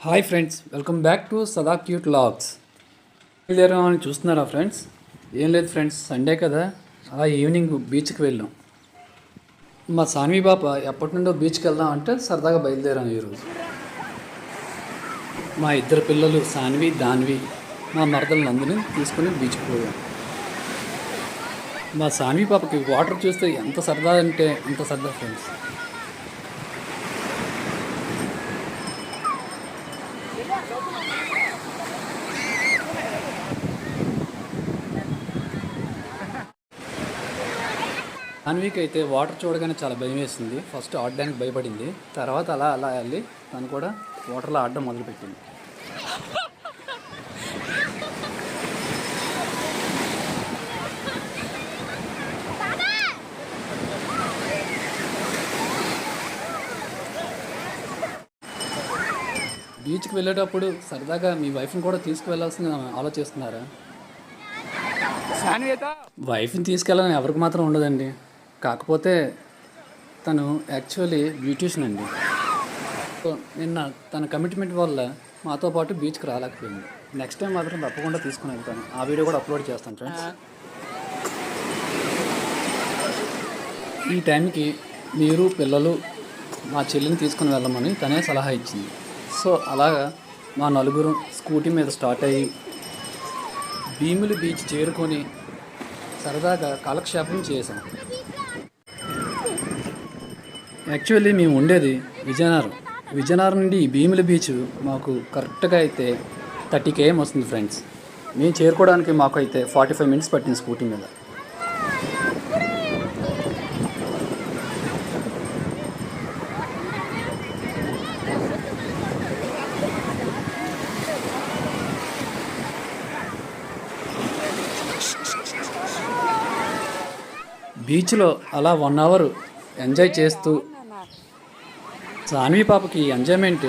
Hi friends welcome back to Sada cute vlogs అని చూస్తున్నారా friends ఏం లేదు ఫ్రెండ్స్ సండే కదా. అలా ఈవినింగ్ బీచ్కి వెళ్ళాం. మా సాన్వి పాప ఎప్పటి నుండో బీచ్కి వెళ్దాం అంటే సరదాగా బయలుదేరాం ఈరోజు. మా ఇద్దరు పిల్లలు సాన్వి దాన్వి మా మరదలు నందిని తీసుకుని బీచ్కి పోయాం. మా సాన్వి పాపకి వాటర్ చూస్తే ఎంత సరదా అంటే అంత సరదా ఫ్రెండ్స్ అన్వీక్ అయితే వాటర్ చూడగానే చాలా భయం వేసింది. ఫస్ట్ ఆడడానికి భయపడింది. తర్వాత అలా అలా వెళ్ళి తను కూడా వాటర్లో ఆడడం మొదలుపెట్టింది. బీచ్కి వెళ్ళేటప్పుడు సరదాగా మీ వైఫ్ని కూడా తీసుకువెళ్ళాల్సింది ఆలోచిస్తున్నారా? వైఫ్ని తీసుకెళ్ళాలని ఎవరికి మాత్రం ఉండదండి. కాకపోతే తను యాక్చువల్లీ బ్యూటీషియన్ అండి. సో నిన్న తన కమిట్మెంట్ వల్ల మాతో పాటు బీచ్కి రాలేకపోయింది. నెక్స్ట్ టైం మాత్రం తప్పకుండా తీసుకుని వెళ్తాను. ఆ వీడియో కూడా అప్లోడ్ చేస్తాను ఫ్రెండ్స్. ఈ టైంకి మీరు పిల్లలు మా చెల్లిని తీసుకుని వెళ్ళమని తనే సలహా ఇచ్చింది. సో అలాగా మా నలుగురు స్కూటీ మీద స్టార్ట్ అయ్యి భీములు బీచ్ చేరుకొని సరదాగా కాలక్షేపం చేశాం. యాక్చువల్లీ మేము ఉండేది విజయనగరం. విజయనగరం నుండి ఈ భీముల బీచ్ మాకు కరెక్ట్గా అయితే థర్టీ కేఎం వస్తుంది ఫ్రెండ్స్. మేము చేరుకోవడానికి మాకు అయితే ఫార్టీ ఫైవ్ మినిట్స్ పట్టింది స్కూటీ మీద. బీచ్లో అలా వన్ అవర్ ఎంజాయ్ చేస్తూ సాన్వి పాపకి ఎంజాయ్మెంట్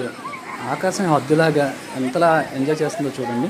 ఆకాశం హద్దులాగా ఎంతలా ఎంజాయ్ చేస్తుందో చూడండి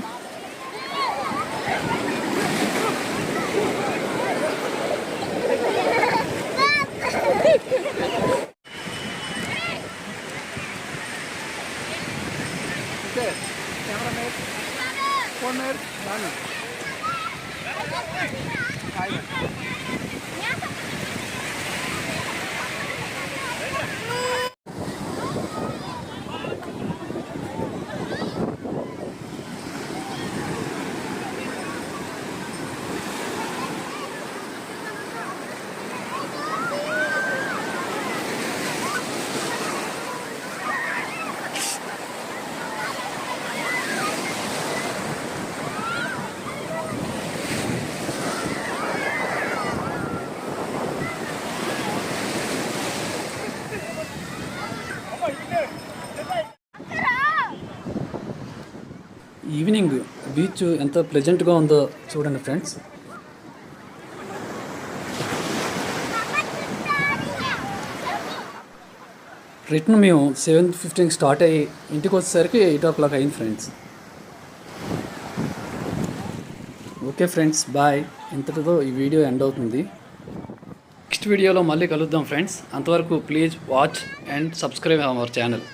ఈవినింగ్ బీచ్ ఎంత ప్లెజెంట్గా ఉందో చూడండి ఫ్రెండ్స్. రిటర్న్ మేము సెవెన్ ఫిఫ్టీన్కి స్టార్ట్ అయ్యి ఇంటికి వచ్చేసరికి ఎయిట్ ఓ క్లాక్ అయింది ఫ్రెండ్స్. Okay friends bye. ఇంతటితో ఈ వీడియో ఎండ్ అవుతుంది. నెక్స్ట్ వీడియోలో మళ్ళీ కలుద్దాం ఫ్రెండ్స్. అంతవరకు please watch and subscribe our channel.